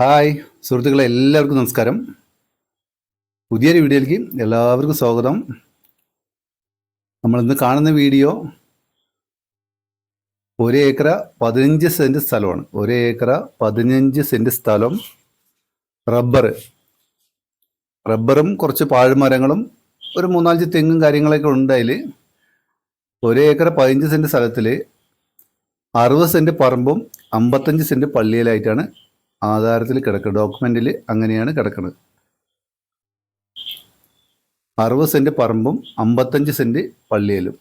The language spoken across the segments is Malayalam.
ഹായ് സുഹൃത്തുക്കളെ എല്ലാവർക്കും നമസ്കാരം. പുതിയൊരു വീഡിയോയിലേക്ക് എല്ലാവർക്കും സ്വാഗതം. നമ്മളിന്ന് കാണുന്ന വീഡിയോ ഒരു ഏക്കറ പതിനഞ്ച് സെന്റ് സ്ഥലമാണ്. ഒരു ഏക്കറ പതിനഞ്ച് സെന്റ് സ്ഥലം റബ്ബർ. റബ്ബറും കുറച്ച് പാഴ്മരങ്ങളും ഒരു മൂന്നാലഞ്ച് തെങ്ങും കാര്യങ്ങളൊക്കെ ഉണ്ട് അതിൽ ഒരു ഏക്കറ പതിനഞ്ച് സെന്റ് സ്ഥലത്തിൽ അറുപത് സെന്റ് പറമ്പും അമ്പത്തഞ്ച് സെന്റ് പള്ളിയിലായിട്ടാണ് ആധാരത്തിൽ കിടക്കുക. ഡോക്യുമെന്റിൽ അങ്ങനെയാണ് കിടക്കുന്നത് അറുപത് സെന്റ് പറമ്പും അമ്പത്തഞ്ച് സെന്റ് പള്ളിയിലും.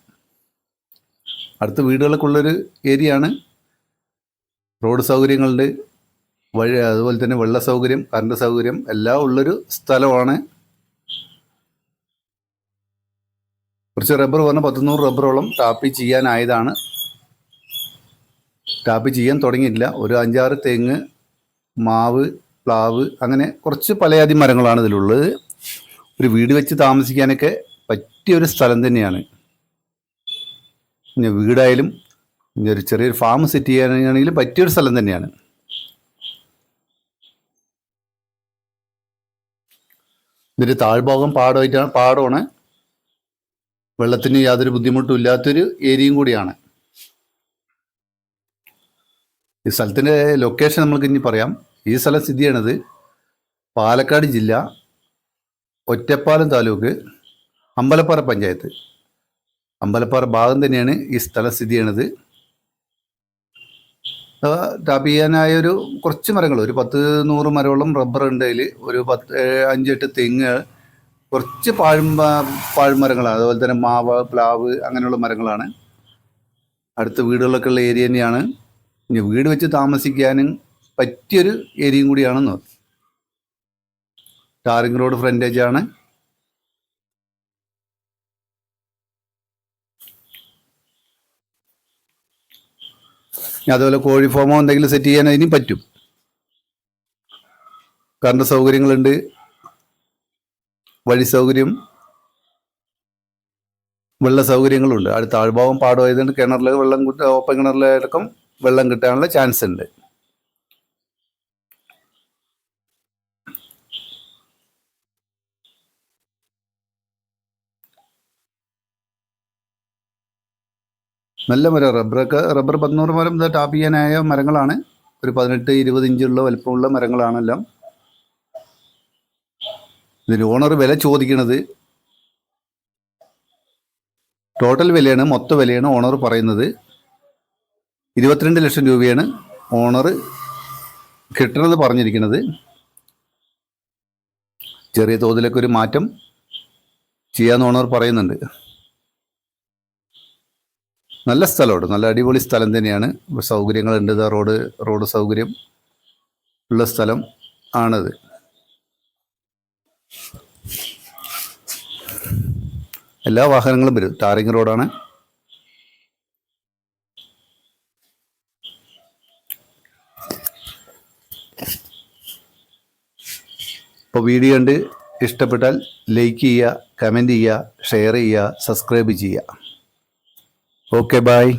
അടുത്ത വീടുകളൊക്കെ ഉള്ളൊരു ഏരിയ ആണ് റോഡ് സൗകര്യങ്ങളുണ്ട്. വഴി അതുപോലെ തന്നെ വെള്ള സൗകര്യം കറണ്ട് സൗകര്യം എല്ലാം ഉള്ളൊരു സ്ഥലമാണ്. കുറച്ച് റബ്ബർ പറഞ്ഞാൽ പത്തുനൂറ് റബ്ബറോളം ടാപ്പി ചെയ്യാനായതാണ്. ടാപ്പി ചെയ്യാൻ തുടങ്ങിയിട്ടില്ല. ഒരു അഞ്ചാറ് തെങ്ങ് മാവ് പ്ലാവ് അങ്ങനെ കുറച്ച് പലയാതി മരങ്ങളാണ് ഇതിലുള്ളത്. ഒരു വീട് വെച്ച് താമസിക്കാനൊക്കെ പറ്റിയ ഒരു സ്ഥലം തന്നെയാണ്. പിന്നെ വീടായാലും പിന്നെ ഒരു ചെറിയൊരു ഫാം സെറ്റ് ചെയ്യാനാണെങ്കിലും പറ്റിയൊരു സ്ഥലം തന്നെയാണ്. ഇതിന്റെ താഴ്ഭാഗം പാടമായിട്ടാണ് പാടമാണ്. വെള്ളത്തിന് യാതൊരു ബുദ്ധിമുട്ടും ഇല്ലാത്തൊരു ഏരിയയും കൂടിയാണ്. ഈ സ്ഥലത്തിന്റെ ലൊക്കേഷൻ നമ്മൾക്ക് ഇനി പറയാം. ഈ സ്ഥലം സ്ഥിതി ചെയ്യണത് പാലക്കാട് ജില്ല ഒറ്റപ്പാലം താലൂക്ക് അമ്പലപ്പാറ പഞ്ചായത്ത്. അമ്പലപ്പാറ ഭാഗം തന്നെയാണ് ഈ സ്ഥലം സ്ഥിതി ചെയ്യണത്. ടാപ്പ് ചെയ്യാനായ ഒരു കുറച്ച് മരങ്ങൾ ഒരു പത്ത് നൂറ് മരമോളം റബ്ബർ ഉണ്ട് ഒരു പത്ത് അഞ്ചെട്ട് തെങ്ങ് കുറച്ച് പാഴും പാഴ്മരങ്ങളാണ് അതുപോലെ തന്നെ മാവ് പ്ലാവ് അങ്ങനെയുള്ള മരങ്ങളാണ്. അടുത്ത വീടുകളൊക്കെ ഉള്ള ഏരിയ തന്നെയാണ്. വീട് വെച്ച് താമസിക്കാനും പറ്റിയൊരു ഏരിയയും കൂടിയാണെന്ന് ടാറിംഗ് റോഡ് ഫ്രണ്ടേജ് ആണ്. അതുപോലെ കോഴി ഫോമോ എന്തെങ്കിലും സെറ്റ് ചെയ്യാൻ അതിനും പറ്റും. കറണ്ട് സൗകര്യങ്ങളുണ്ട്. വഴി സൗകര്യം വെള്ള സൗകര്യങ്ങളുണ്ട്. അടുത്ത താഴ്ഭാഗം പാടമായതുകൊണ്ട് കിണറിൽ വെള്ളം ഓപ്പൺ കിണറിലടക്കം വെള്ളം കിട്ടാനുള്ള ചാൻസ് ഉണ്ട്. നല്ല മരം റബ്ബറൊക്കെ റബ്ബർ പതിനൂറ് മരം ടാപ്പ് ചെയ്യാനായ മരങ്ങളാണ്. ഒരു പതിനെട്ട് ഇരുപത് ഇഞ്ചുള്ള വലിപ്പമുള്ള മരങ്ങളാണെല്ലാം. ഇതിന് ഓണർ വില ചോദിക്കണത് ടോട്ടൽ വിലയാണ് മൊത്ത വിലയാണ് ഓണർ പറയുന്നത്. ഇരുപത്തിരണ്ട് ലക്ഷം രൂപയാണ് ഓണർ കിട്ടണത് പറഞ്ഞിരിക്കുന്നത് ചെറിയ തോതിലൊക്കെ ഒരു മാറ്റം ചെയ്യാമെന്ന് ഓണർ പറയുന്നുണ്ട്. നല്ല സ്ഥലമാണ് നല്ല അടിപൊളി സ്ഥലം തന്നെയാണ്. സൗകര്യങ്ങളുണ്ട്. ഇതാ റോഡ് റോഡ് സൗകര്യം ഉള്ള സ്ഥലം ആണത്. എല്ലാ വാഹനങ്ങളും വരും. ടാറിങ് റോഡാണ്. ഇപ്പോൾ വീഡിയോ കണ്ട് ഇഷ്ടപ്പെട്ടാൽ ലൈക്ക് ചെയ്യുക കമന്റ് ചെയ്യുക ഷെയർ ചെയ്യുക സബ്സ്ക്രൈബ് ചെയ്യുക. Okay bye